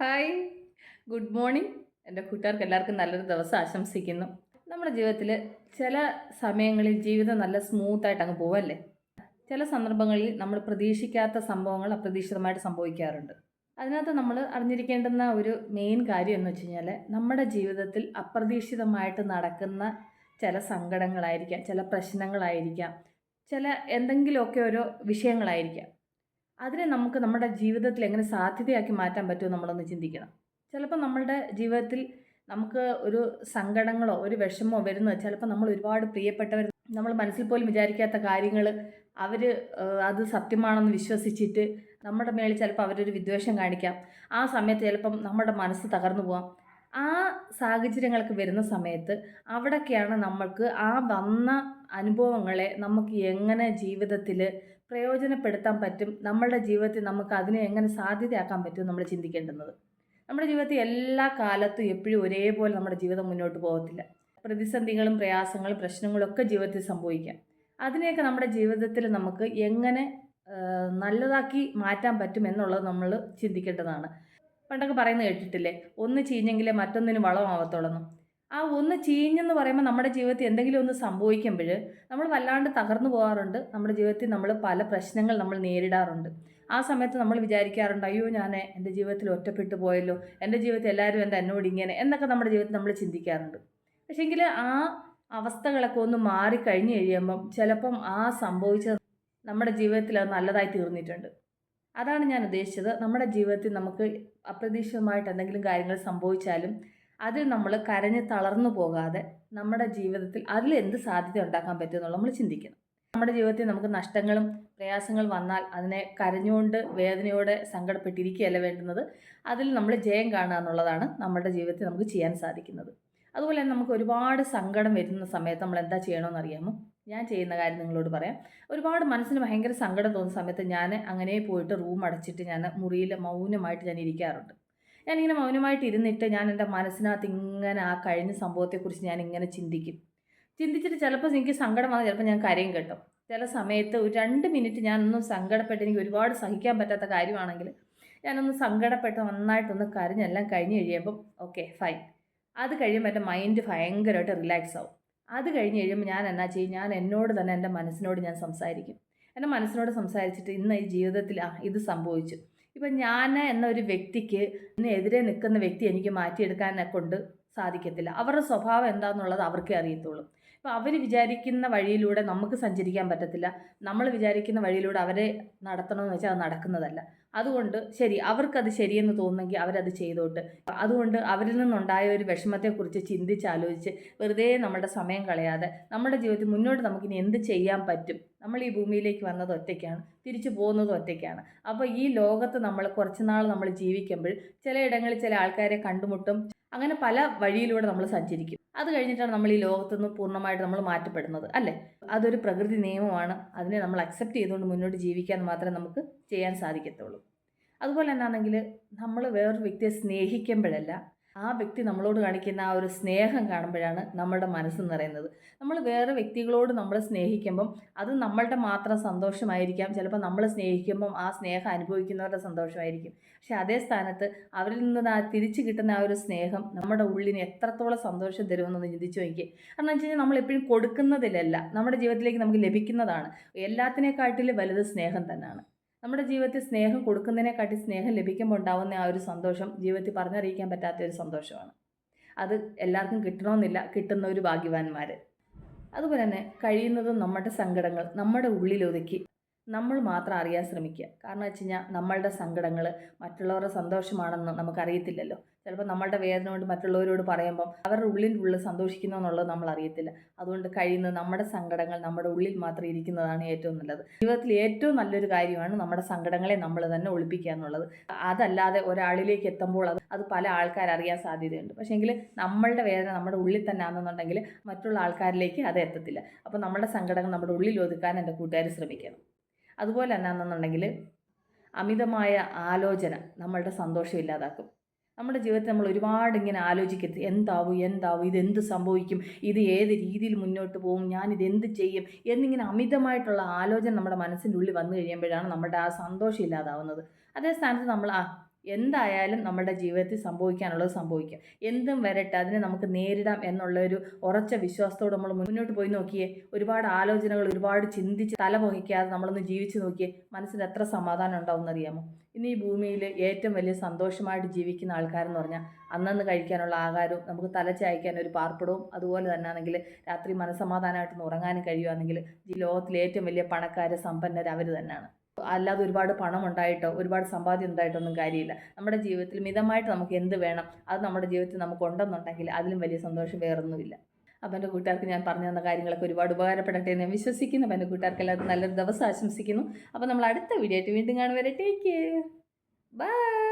Hi. Good morning. എന്റെ കൂട്ടുകാർക്ക് എല്ലാവർക്കും നല്ലൊരു ദിവസം ആശംസിക്കുന്നു. നമ്മുടെ ജീവിതത്തിൽ ചില സമയങ്ങളിൽ ജീവിതം നല്ല സ്മൂത്തായിട്ട് അങ്ങ് പോവല്ലേ? ചില സന്ദർഭങ്ങളിൽ നമ്മൾ പ്രതീക്ഷിക്കാത്ത സംഭവങ്ങൾ അപ്രതീക്ഷിതമായിട്ട് സംഭവിക്കാറുണ്ട്. അതിനകത്ത് നമ്മൾ അറിഞ്ഞിരിക്കേണ്ടുന്ന ഒരു മെയിൻ കാര്യം എന്ന് വെച്ച് കഴിഞ്ഞാൽ നമ്മുടെ ജീവിതത്തിൽ അപ്രതീക്ഷിതമായിട്ട് നടക്കുന്ന ചില സങ്കടങ്ങളായിരിക്കാം ചില പ്രശ്നങ്ങളായിരിക്കാം ചില എന്തെങ്കിലുമൊക്കെ ഓരോ വിഷയങ്ങളായിരിക്കാം. അതിനെ നമുക്ക് നമ്മുടെ ജീവിതത്തിൽ എങ്ങനെ സാധ്യതയാക്കി മാറ്റാൻ പറ്റുമോ നമ്മളൊന്ന് ചിന്തിക്കണം. ചിലപ്പോൾ നമ്മളുടെ ജീവിതത്തിൽ നമുക്ക് ഒരു സങ്കടങ്ങളോ ഒരു വിഷമോ വരുന്നത് ചിലപ്പോൾ നമ്മൾ ഒരുപാട് പ്രിയപ്പെട്ടവർ നമ്മൾ മനസ്സിൽ പോലും വിചാരിക്കാത്ത കാര്യങ്ങൾ അവർ അത് സത്യമാണെന്ന് വിശ്വസിച്ചിട്ട് നമ്മുടെ മേളിൽ ചിലപ്പോൾ അവരൊരു വിദ്വേഷം കാണിക്കാം. ആ സമയത്ത് ചിലപ്പം നമ്മുടെ മനസ്സ് തകർന്നു പോവാം. ആ സാഹചര്യങ്ങളൊക്കെ വരുന്ന സമയത്ത് അവിടെയൊക്കെയാണ് നമ്മൾക്ക് ആ വന്ന അനുഭവങ്ങളെ നമുക്ക് എങ്ങനെ ജീവിതത്തിൽ പ്രയോജനപ്പെടുത്താൻ പറ്റും? നമ്മളുടെ ജീവിതത്തിൽ നമുക്ക് അതിനെ എങ്ങനെ സാധ്യതയാക്കാൻ പറ്റും നമ്മൾ ചിന്തിക്കേണ്ടുന്നത്? നമ്മുടെ ജീവിതത്തിൽ എല്ലാ കാലത്തും എപ്പോഴും ഒരേപോലെ നമ്മുടെ ജീവിതം മുന്നോട്ട് പോകത്തില്ല. പ്രതിസന്ധികളും പ്രയാസങ്ങളും പ്രശ്നങ്ങളും ഒക്കെ ജീവിതത്തിൽ സംഭവിക്കാം. അതിനെയൊക്കെ നമ്മുടെ ജീവിതത്തിൽ നമുക്ക് എങ്ങനെ നല്ലതാക്കി മാറ്റാൻ പറ്റും എന്നുള്ളത് നമ്മൾ ചിന്തിക്കേണ്ടതാണ്. പണ്ടൊക്കെ പറയുന്നത് കേട്ടിട്ടില്ലേ? ഒന്ന് ചീഞ്ഞെങ്കിലേ മറ്റൊന്നിന് വളമാവത്തുള്ളൂ ആ ഒന്ന് ചീഞ്ഞെന്ന് പറയുമ്പോൾ നമ്മുടെ ജീവിതത്തിൽ എന്തെങ്കിലും ഒന്ന് സംഭവിക്കുമ്പോൾ നമ്മൾ വല്ലാണ്ട് തകർന്നു പോകാറുണ്ട്. നമ്മുടെ ജീവിതത്തിൽ നമ്മൾ പല പ്രശ്നങ്ങൾ നമ്മൾ നേരിടാറുണ്ട്. ആ സമയത്ത് നമ്മൾ വിചാരിക്കാറുണ്ട് അയ്യോ ഞാൻ എന്റെ ജീവിതത്തിൽ ഒറ്റപ്പെട്ടു പോയല്ലോ. എന്റെ ജീവിതത്തിൽ എല്ലാവരും എന്താ എന്നോട് ഇങ്ങനെ? എന്നൊക്കെ നമ്മുടെ ജീവിതത്തിൽ നമ്മൾ ചിന്തിക്കാറുണ്ട്. പക്ഷേങ്കിൽ ആ അവസ്ഥകളൊക്കെ ഒന്ന് മാറിക്കഴിഞ്ഞ് കഴിയുമ്പം ചിലപ്പം ആ സംഭവിച്ചത് നമ്മുടെ ജീവിതത്തിൽ അത് നല്ലതായി തീർന്നിട്ടുണ്ട്. അതാണ് ഞാൻ ഉദ്ദേശിച്ചത്. നമ്മുടെ ജീവിതത്തിൽ നമുക്ക് അപ്രതീക്ഷിതമായിട്ട് എന്തെങ്കിലും കാര്യങ്ങൾ സംഭവിച്ചാലും അതിൽ നമ്മൾ കരഞ്ഞ് തളർന്നു പോകാതെ നമ്മുടെ ജീവിതത്തിൽ അതിൽ എന്ത് സാധ്യത ഉണ്ടാക്കാൻ പറ്റുമെന്നുള്ള നമ്മൾ ചിന്തിക്കണം. നമ്മുടെ ജീവിതത്തിൽ നമുക്ക് നഷ്ടങ്ങളും പ്രയാസങ്ങൾ വന്നാൽ അതിനെ കരഞ്ഞുകൊണ്ട് വേദനയോടെ സങ്കടപ്പെട്ടിരിക്കുകയല്ല വേണ്ടുന്നത്? അതിൽ നമ്മൾ ജയം കാണുക എന്നുള്ളതാണ് നമ്മുടെ ജീവിതത്തിൽ നമുക്ക് ചെയ്യാൻ സാധിക്കുന്നത്. അതുപോലെ തന്നെ നമുക്ക് ഒരുപാട് സങ്കടം വരുന്ന സമയത്ത് നമ്മൾ എന്താ ചെയ്യണമെന്ന് അറിയാമോ? ഞാൻ ചെയ്യുന്ന കാര്യം നിങ്ങളോട് പറയാം. ഒരുപാട് മനസ്സിന് ഭയങ്കര സങ്കടം തോന്നുന്ന സമയത്ത് ഞാൻ അങ്ങനെ പോയിട്ട് റൂം അടച്ചിട്ട് ഞാൻ മുറിയിൽ മൗനമായിട്ട് ഞാൻ ഇരിക്കാറുണ്ട്. ഞാനിങ്ങനെ മൗനമായിട്ട് ഇരുന്നിട്ട് ഞാൻ എന്റെ മനസ്സിനകത്ത് ഇങ്ങനെ ആ കഴിഞ്ഞ സംഭവത്തെക്കുറിച്ച് ഞാൻ ഇങ്ങനെ ചിന്തിക്കും. ചിന്തിച്ചിട്ട് ചിലപ്പോൾ എനിക്ക് സങ്കടം വന്നാൽ ചിലപ്പോൾ ഞാൻ കരയും കേട്ടോ. ചില സമയത്ത് ഒരു രണ്ട് മിനിറ്റ് ഞാനൊന്നും സങ്കടപ്പെട്ട് എനിക്ക് ഒരുപാട് സഹിക്കാൻ പറ്റാത്ത കാര്യമാണെങ്കിൽ ഞാനൊന്ന് സങ്കടപ്പെട്ട് നന്നായിട്ടൊന്ന് കരഞ്ഞെല്ലാം കഴിഞ്ഞ് കഴിയുമ്പം ഓക്കെ ഫൈൻ. അത് കഴിയുമ്പോൾ എന്റെ മൈൻഡ് ഭയങ്കരമായിട്ട് റിലാക്സ് ആവും. അത് കഴിഞ്ഞ് കഴിയുമ്പോൾ ഞാൻ എന്നാ ചെയ്യും? ഞാൻ എന്നോട് തന്നെ എന്റെ മനസ്സിനോട് ഞാൻ സംസാരിക്കും. എന്റെ മനസ്സിനോട് സംസാരിച്ചിട്ട് ഇന്ന് ഈ ജീവിതത്തിൽ ആ ഇത് സംഭവിച്ചു. ഇപ്പം ഞാൻ എന്ന ഒരു വ്യക്തിക്ക് എതിരെ നിൽക്കുന്ന വ്യക്തി എനിക്ക് മാറ്റിയെടുക്കാനെ കൊണ്ട് സാധിക്കത്തില്ല. അവരുടെ സ്വഭാവം എന്താണെന്നുള്ളത് അവർക്കേ അറിയത്തുള്ളൂ. ഇപ്പോൾ അവർ വിചാരിക്കുന്ന വഴിയിലൂടെ നമുക്ക് സഞ്ചരിക്കാൻ പറ്റത്തില്ല. നമ്മൾ വിചാരിക്കുന്ന വഴിയിലൂടെ അവരെ നടത്തണമെന്ന് വെച്ചാൽ അത് നടക്കുന്നതല്ല. അതുകൊണ്ട് ശരി അവർക്കത് ശരിയെന്ന് തോന്നുന്നെങ്കിൽ അവരത് ചെയ്തോട്ട്. അതുകൊണ്ട് അവരിൽ നിന്നുണ്ടായ ഒരു വിഷമത്തെക്കുറിച്ച് ചിന്തിച്ചാലോചിച്ച് വെറുതെ നമ്മുടെ സമയം കളയാതെ നമ്മുടെ ജീവിതത്തിൽ മുന്നോട്ട് നമുക്കിനി എന്ത് ചെയ്യാൻ പറ്റും? നമ്മൾ ഈ ഭൂമിയിലേക്ക് വന്നത് ഒറ്റയ്ക്കാണ് തിരിച്ചു പോകുന്നത് ഒറ്റയ്ക്കാണ്. അപ്പോൾ ഈ ലോകത്ത് നമ്മൾ കുറച്ച് നാൾ നമ്മൾ ജീവിക്കുമ്പോൾ ചിലയിടങ്ങളിൽ ചില ആൾക്കാരെ കണ്ടുമുട്ടും. അങ്ങനെ പല വഴിയിലൂടെ നമ്മൾ സഞ്ചരിക്കും. അത് കഴിഞ്ഞിട്ടാണ് നമ്മൾ ഈ ലോകത്തുനിന്ന് പൂർണമായിട്ട് നമ്മൾ മാറ്റപ്പെടുന്നത് അല്ലേ? അതൊരു പ്രകൃതി നിയമമാണ്. അതിനെ നമ്മൾ അക്സെപ്റ്റ് ചെയ്തുകൊണ്ട് മുന്നോട്ട് ജീവിക്കാൻ മാത്രമേ നമുക്ക് ചെയ്യാൻ സാധിക്കത്തുള്ളൂ. അതുപോലെ തന്നെ ആണെങ്കിൽ നമ്മൾ വേറൊരു വ്യക്തിയെ സ്നേഹിക്കുമ്പോഴല്ല ആ വ്യക്തി നമ്മളോട് കാണിക്കുന്ന ആ ഒരു സ്നേഹം കാണുമ്പോഴാണ് നമ്മുടെ മനസ്സ് നിറയുന്നത്. നമ്മൾ വേറെ വ്യക്തികളോട് നമ്മൾ സ്നേഹിക്കുമ്പം അത് നമ്മളുടെ മാത്രം സന്തോഷമായിരിക്കാം. ചിലപ്പോൾ നമ്മൾ സ്നേഹിക്കുമ്പം ആ സ്നേഹം അനുഭവിക്കുന്നവരുടെ സന്തോഷമായിരിക്കും. പക്ഷേ അതേ സ്ഥാനത്ത് അവരിൽ നിന്ന് ആ തിരിച്ചു കിട്ടുന്ന ആ ഒരു സ്നേഹം നമ്മുടെ ഉള്ളിന് എത്രത്തോളം സന്തോഷം തരുമെന്ന് ചിന്തിച്ചു നോക്കി കാരണം വെച്ച് കഴിഞ്ഞാൽ നമ്മൾ എപ്പോഴും കൊടുക്കുന്നതിലല്ല നമ്മുടെ ജീവിതത്തിലേക്ക് നമുക്ക് ലഭിക്കുന്നതാണ്. എല്ലാത്തിനേക്കാട്ടിലും വലുത് സ്നേഹം തന്നെയാണ്. നമ്മുടെ ജീവിതത്തിൽ സ്നേഹം കൊടുക്കുന്നതിനെക്കാട്ടി സ്നേഹം ലഭിക്കുമ്പോൾ ഉണ്ടാകുന്ന ആ ഒരു സന്തോഷം ജീവിതത്തിൽ പറഞ്ഞറിയിക്കാൻ പറ്റാത്ത ഒരു സന്തോഷമാണ്. അത് എല്ലാവർക്കും കിട്ടണമെന്നില്ല കിട്ടുന്ന ഒരു ഭാഗ്യവാന്മാർ അതുപോലെ തന്നെ കഴിയുന്നതും നമ്മുടെ സങ്കടങ്ങൾ നമ്മുടെ ഉള്ളിലൊതുക്കി നമ്മൾ മാത്രം അറിയാൻ ശ്രമിക്കുക. കാരണം വെച്ച് കഴിഞ്ഞാൽ നമ്മളുടെ സങ്കടങ്ങൾ മറ്റുള്ളവരുടെ സന്തോഷമാണെന്ന് നമുക്കറിയത്തില്ലല്ലോ. ചിലപ്പോൾ നമ്മളുടെ വേദന കൊണ്ട് മറ്റുള്ളവരോട് പറയുമ്പം അവരുടെ ഉള്ളിന്റെ ഉള്ളിൽ സന്തോഷിക്കുന്നു എന്നുള്ളത് നമ്മൾ അറിയത്തില്ല. അതുകൊണ്ട് കഴിയുന്ന നമ്മുടെ സങ്കടങ്ങൾ നമ്മുടെ ഉള്ളിൽ മാത്രം ഇരിക്കുന്നതാണ് ഏറ്റവും നല്ലത്. ജീവിതത്തിൽ ഏറ്റവും നല്ലൊരു കാര്യമാണ് നമ്മുടെ സങ്കടങ്ങളെ നമ്മൾ തന്നെ ഒളിപ്പിക്കുക എന്നുള്ളത്. അതല്ലാതെ ഒരാളിലേക്ക് എത്തുമ്പോൾ അത് അത് പല ആൾക്കാർ അറിയാൻ സാധ്യതയുണ്ട്. പക്ഷേങ്കിൽ നമ്മളുടെ വേദന നമ്മുടെ ഉള്ളിൽ തന്നെ ആണെന്നുണ്ടെങ്കിൽ മറ്റുള്ള ആൾക്കാരിലേക്ക് അത് എത്തത്തില്ല. അപ്പോൾ നമ്മുടെ സങ്കടങ്ങൾ നമ്മുടെ ഉള്ളിൽ ഒതുക്കാൻ എന്റെ കൂട്ടുകാർ ശ്രമിക്കണം. അതുപോലെ തന്നെ എന്നുണ്ടെങ്കിൽ അമിതമായ ആലോചന നമ്മളുടെ സന്തോഷം ഇല്ലാതാക്കും. നമ്മുടെ ജീവിതത്തിൽ നമ്മൾ ഒരുപാട് ഇങ്ങനെ ആലോചിക്കരുത്. എന്താവും എന്താവും ഇതെന്ത് സംഭവിക്കും ഇത് ഏത് രീതിയിൽ മുന്നോട്ട് പോകും ഞാൻ ഇതെന്ത് ചെയ്യും എന്നിങ്ങനെ അമിതമായിട്ടുള്ള ആലോചന നമ്മുടെ മനസ്സിന്റെ ഉള്ളിൽ വന്നു കഴിയുമ്പോഴാണ് നമ്മുടെ ആ സന്തോഷം ഇല്ലാതാവുന്നത്. അതേ സ്ഥാനത്ത് നമ്മൾ ആ എന്തായാലും നമ്മുടെ ജീവിതത്തിൽ സംഭവിക്കാനുള്ളത് സംഭവിക്കുക എന്തും വരട്ടെ അതിനെ നമുക്ക് നേരിടാം എന്നുള്ള ഒരു ഉറച്ച വിശ്വാസത്തോടെ നമ്മൾ മുന്നോട്ട് പോയി നോക്കിയേ ഒരുപാട് ആലോചനകൾ ഒരുപാട് ചിന്തിച്ച് തല പൊഹിക്കാതെ നമ്മളൊന്ന് ജീവിച്ചു നോക്കിയേ മനസ്സിന് എത്ര സമാധാനം ഉണ്ടാവും എന്നറിയാമോ ഇന്ന് ഈ ഭൂമിയിൽ ഏറ്റവും വലിയ സന്തോഷമായിട്ട് ജീവിക്കുന്ന ആൾക്കാരെന്ന് പറഞ്ഞാൽ അന്നന്ന് കഴിക്കാനുള്ള ആഹാരവും നമുക്ക് തല ചായ്ക്കാൻ ഒരു പാർപ്പിടവും അതുപോലെ തന്നെ ആണെങ്കിൽ രാത്രി മനസ്സമാധാനമായിട്ട് ഉറങ്ങാനും കഴിയുകയാണെങ്കിൽ ഈ ലോകത്തിലെ ഏറ്റവും വലിയ പണക്കാർ സമ്പന്നർ അവർ തന്നെയാണ്. അല്ലാതെ ഒരുപാട് പണം ഉണ്ടായിട്ടോ ഒരുപാട് സമ്പാദ്യം ഉണ്ടായിട്ടൊന്നും കാര്യമില്ല. നമ്മുടെ ജീവിതത്തിൽ മിതമായിട്ട് നമുക്ക് എന്ത് വേണം അത് നമ്മുടെ ജീവിതത്തിൽ നമുക്ക് ഉണ്ടെന്നുണ്ടെങ്കിൽ അതിലും വലിയ സന്തോഷം വേറൊന്നുമില്ല. അപ്പം എന്റെ കൂട്ടുകാർക്ക് ഞാൻ പറഞ്ഞു തന്ന കാര്യങ്ങളൊക്കെ ഒരുപാട് ഉപകാരപ്പെടട്ടെ എന്ന് വിശ്വസിക്കുന്നു. അപ്പം എന്റെ കൂട്ടുകാർക്ക് എല്ലാവർക്കും നല്ലൊരു ദിവസം ആശംസിക്കുന്നു. അപ്പോൾ നമ്മൾ അടുത്ത വീഡിയോ ആയിട്ട് വീണ്ടും കാണുവരെ ടേക്ക് കെയർ ബൈ